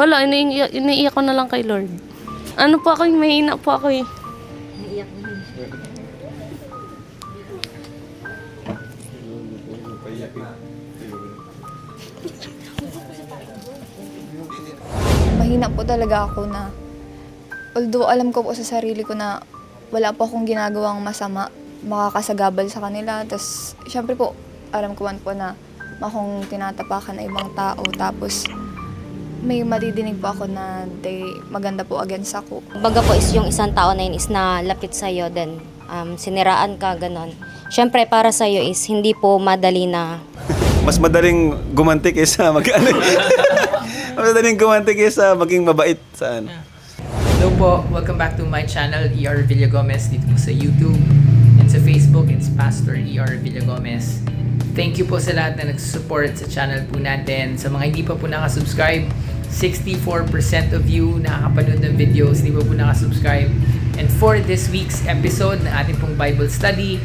Wala, iniiyak, iniiyak ko na lang kay Lord. Ano po ako, mahina po ako eh. mahina po talaga ako na although alam ko po sa sarili ko na wala po akong ginagawang masama, makakasagabal sa kanila. Tapos, syempre po, alam ko man po na akong tinatapakan na ibang tao. Tapos, may madidinig po ako na they maganda po against ako. Baga po is yung isang tao na yun is na lapit sa'yo, then um, siniraan ka, ganon. Siyempre, para sa'yo is hindi po madali na Mas madaling gumanti kaysa mag ano. Mas madaling gumanti kaysa maging mabait saan. Hello po, welcome back to my channel, ER Villagomez, dito po sa YouTube. And sa Facebook, it's Pastor ER Villagomez. Thank you po sa lahat na nagsusupport sa channel po natin. Sa mga hindi pa po nakasubscribe, 64% of you nakakapanood ng videos, hindi pa po nakasubscribe. And for this week's episode na ating pong Bible study,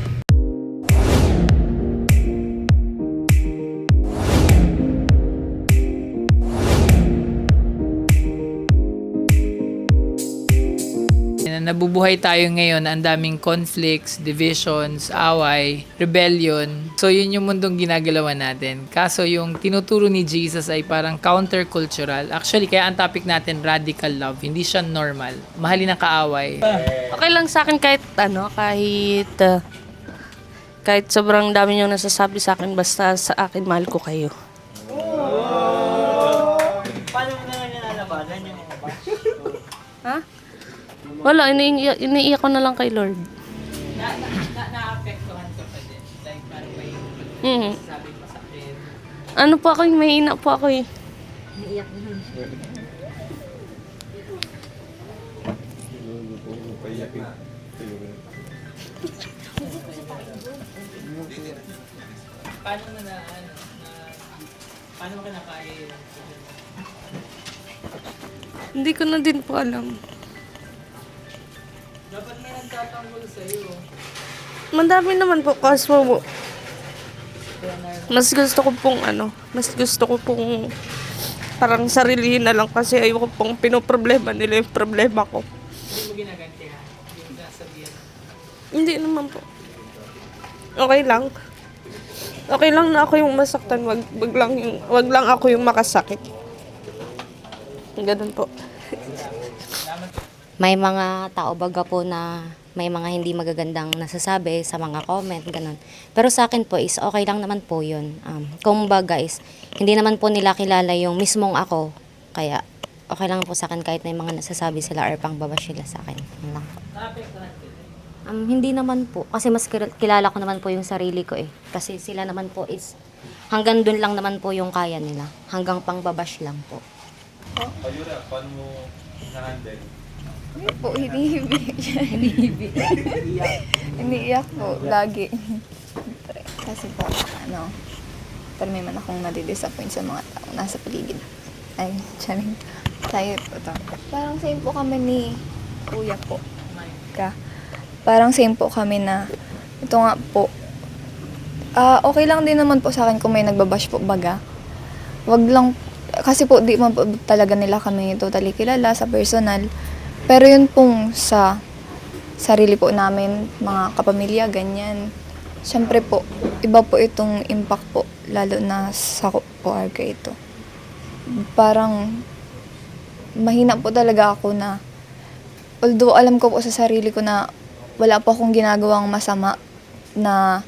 nabubuhay tayo ngayon ang daming conflicts, divisions, away, rebellion. So yun yung mundong ginagalawan natin. Kaso yung tinuturo ni Jesus ay parang countercultural. Actually, kaya ang topic natin radical love. Hindi siya normal. Mahalin ang kaaway. Okay lang sa akin kahit ano, kahit uh, kahit sobrang dami niyong nasasabi sa akin, basta sa akin mahal ko kayo. Wala, iniiyak, iniiyak ko na lang kay Lord. Na, na, na, naapektuhan ka pa din. Like, parang may Mhm. sabi pa sa akin. Ano po ako, eh, mahina po ako eh. Paano na na, ano, na, paano mo ka nakaya Hindi ko na din po alam. Dapat may nagtatanggol sa'yo. Madami naman po, kaso mas gusto ko pong ano, mas gusto ko pong parang sarilihin na lang kasi ayoko pong pinoproblema nila yung problema ko. Hindi mo ginagantihan. Yung nasabihan. Hindi naman po. Okay lang. Okay lang na ako yung masaktan, wag, wag lang yung wag lang ako yung makasakit. Ganun po. May mga tao baga po na may mga hindi magagandang nasasabi sa mga comment, ganun. Pero sa akin po is okay lang naman po yun. Um, kung baga is, hindi naman po nila kilala yung mismong ako. Kaya, okay lang po sa akin kahit may mga nasasabi sila or pang babash sila sa akin. Yun lang. Um, hindi naman po. Kasi mas kil- kilala ko naman po yung sarili ko eh. Kasi sila naman po is, hanggang dun lang naman po yung kaya nila. Hanggang pang babash lang po. Ayura, paano mo na-handle? Hindi po, hinihibi. hinihibi. Iniiyak po, lagi. Kasi po, ano, pero may man akong nadidisappoint sa mga tao nasa paligid. Ay, charing. Tayo po to. Parang same po kami ni kuya po. Ka. Parang same po kami na, ito nga po, ah okay lang din naman po sa akin kung may nagbabash po baga. Wag lang, kasi po di man po talaga nila kami totally kilala sa personal. Pero yun pong sa sarili po namin, mga kapamilya, ganyan. Siyempre po, iba po itong impact po, lalo na sa po RK ito. Parang, mahina po talaga ako na, although alam ko po sa sarili ko na wala po akong ginagawang masama na,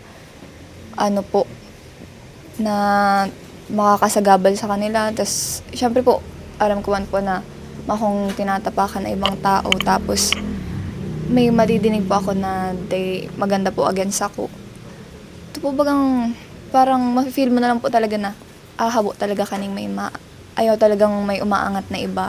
ano po, na makakasagabal sa kanila. Tapos, syempre po, alam ko man po na akong tinatapakan na ibang tao. Tapos, may madidinig po ako na they maganda po against ako. Ito po bagang parang mafe-feel mo na lang po talaga na ahabo talaga kaning may ma ayaw talagang may umaangat na iba.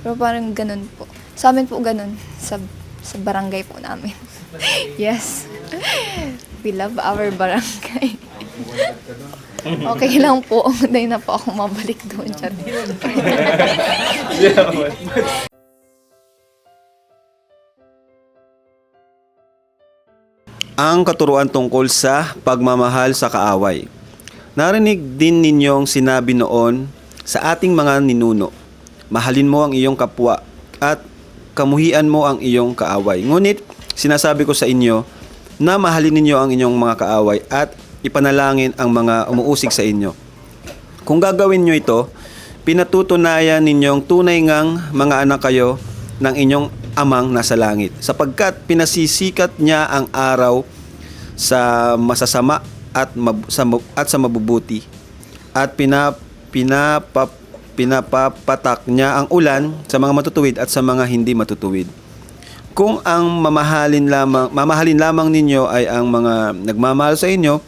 Pero parang ganun po. Sa amin po ganun sa sa barangay po namin. yes. We love our barangay. Okay lang po. Dahil na po ako mabalik doon. Chat. Ang katuruan tungkol sa pagmamahal sa kaaway. Narinig din ninyong sinabi noon sa ating mga ninuno, mahalin mo ang iyong kapwa at kamuhian mo ang iyong kaaway. Ngunit sinasabi ko sa inyo na mahalin ninyo ang inyong mga kaaway at ipanalangin ang mga umuusig sa inyo. Kung gagawin nyo ito, pinatutunayan ninyong tunay ngang mga anak kayo ng inyong amang nasa langit. Sapagkat pinasisikat niya ang araw sa masasama at, mab- sa, at sa mabubuti. At pina, pinapa, pinapapatak niya ang ulan sa mga matutuwid at sa mga hindi matutuwid. Kung ang mamahalin lamang, mamahalin lamang ninyo ay ang mga nagmamahal sa inyo,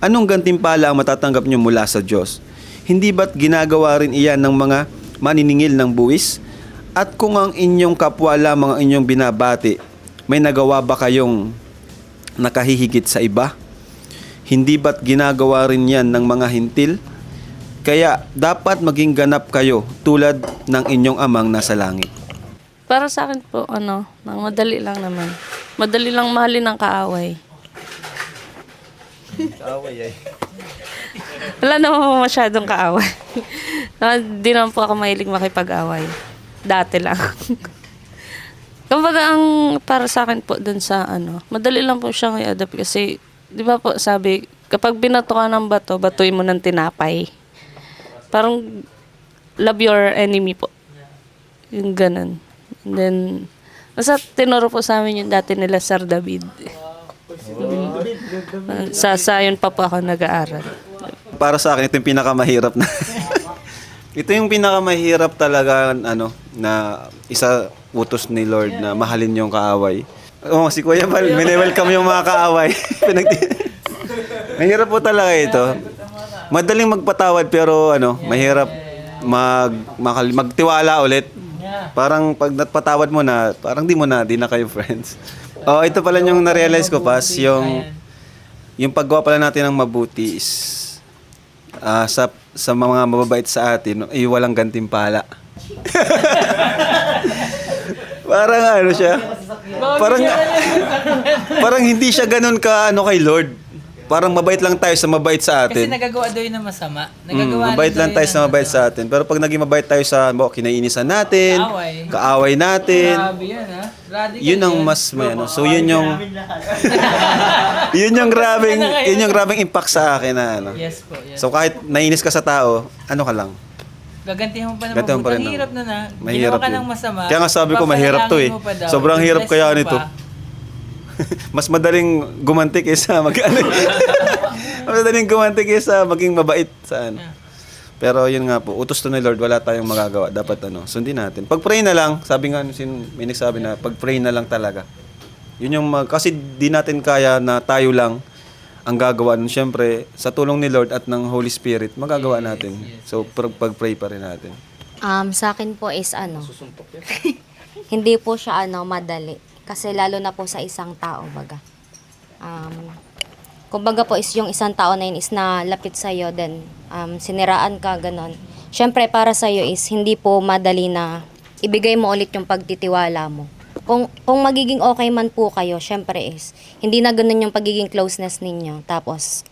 anong gantimpala ang matatanggap nyo mula sa Diyos? Hindi ba't ginagawa rin iyan ng mga maniningil ng buwis? At kung ang inyong kapwa lamang ang inyong binabati, may nagawa ba kayong nakahihigit sa iba? Hindi ba't ginagawa rin yan ng mga hintil? Kaya dapat maging ganap kayo tulad ng inyong amang nasa langit. Para sa akin po, ano, madali lang naman. Madali lang mahalin ng kaaway. Kaaway ay. Wala naman po masyadong kaaway. Hindi naman po ako mahilig makipag-away. Dati lang. Kumbaga ang para sa akin po dun sa ano, madali lang po siyang i-adapt kasi, di ba po sabi, kapag binato ka ng bato, batuin mo ng tinapay. Parang love your enemy po. Yung ganun. And then, nasa tinuro po sa amin yung dati nila Sir David. Sa sayon pa po ako nag-aaral. Para sa akin, ito yung pinakamahirap na. ito yung pinakamahirap talaga, ano, na isa utos ni Lord na mahalin yung kaaway. Oo, si Kuya Val, mini-welcome yung mga kaaway. Pinagti- mahirap po talaga ito. Madaling magpatawad pero ano, mahirap mag, makal- magtiwala ulit. Parang pag napatawad mo na, parang di mo na, di na kayo friends. Oh, ito pala yung na-realize ko pas, yung yung paggawa pala natin ng mabuti is ah, sa sa mga mababait sa atin, ay walang gantimpala. parang ano siya? Parang parang hindi siya ganun ka ano kay Lord. Parang mabait lang tayo sa mabait sa Kasi atin. nagagawa daw yun ng masama. Mm, Nagagawa mabait daw lang tayo sa mabait masama. sa atin. Pero pag naging mabait tayo sa mo, kinainisan natin, Kaaway. kaaway natin, Grabe yan ha. Radical yun ang mas may ano. So yun yung yun yung grabing yun yung grabing impact sa akin na ano. Yes po, yes. So kahit nainis ka sa tao, ano ka lang? Gagantihan mo pa na Gagantihan mo pa rin Ang hirap na na. Mahirap Ginawa ka yun. ng masama. Kaya nga sabi ko, mahirap to eh. Sobrang hirap kaya nito. Mas madaling gumanti kaysa mag ano. Mas madaling gumanti kaysa maging mabait sa ano. Pero yun nga po, utos to ni Lord, wala tayong magagawa. Dapat ano, sundin natin. Pag-pray na lang, sabi nga, sin, may nagsabi na, pag-pray na lang talaga. Yun yung, mag, kasi di natin kaya na tayo lang ang gagawa nun. Siyempre, sa tulong ni Lord at ng Holy Spirit, magagawa natin. So, pag- pag-pray pa rin natin. Um, sa akin po is ano, hindi po siya ano, madali. Kasi lalo na po sa isang tao, baga. Um, kumbaga po is yung isang tao na yun is nalapit sa'yo, then um, siniraan ka, ganon. Siyempre, para sa'yo is hindi po madali na ibigay mo ulit yung pagtitiwala mo. Kung, kung magiging okay man po kayo, syempre is, hindi na ganun yung pagiging closeness ninyo. Tapos,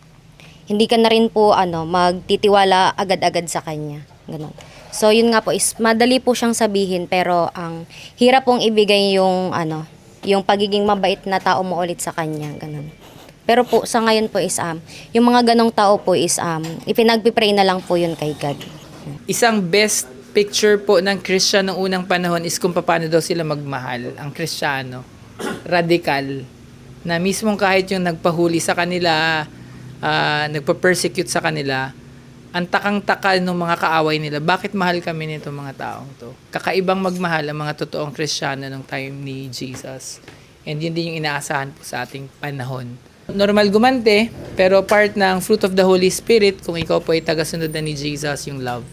hindi ka na rin po ano, magtitiwala agad-agad sa kanya. Ganun. So, yun nga po is, madali po siyang sabihin, pero ang hirap pong ibigay yung ano, yung pagiging mabait na tao mo ulit sa kanya. Ganun. Pero po, sa ngayon po is, um, yung mga ganong tao po is, um, ipinagpipray na lang po yun kay God. Isang best picture po ng Christian noong unang panahon is kung paano daw sila magmahal. Ang Kristiyano, radical, na mismong kahit yung nagpahuli sa kanila, ah, nagpa-persecute sa kanila, ang takang-taka ng mga kaaway nila, bakit mahal kami nito mga taong to? Kakaibang magmahal ang mga totoong Kristiyano nung time ni Jesus. And yun din yung inaasahan po sa ating panahon. Normal gumante, pero part ng fruit of the Holy Spirit, kung ikaw po ay tagasunod na ni Jesus, yung love.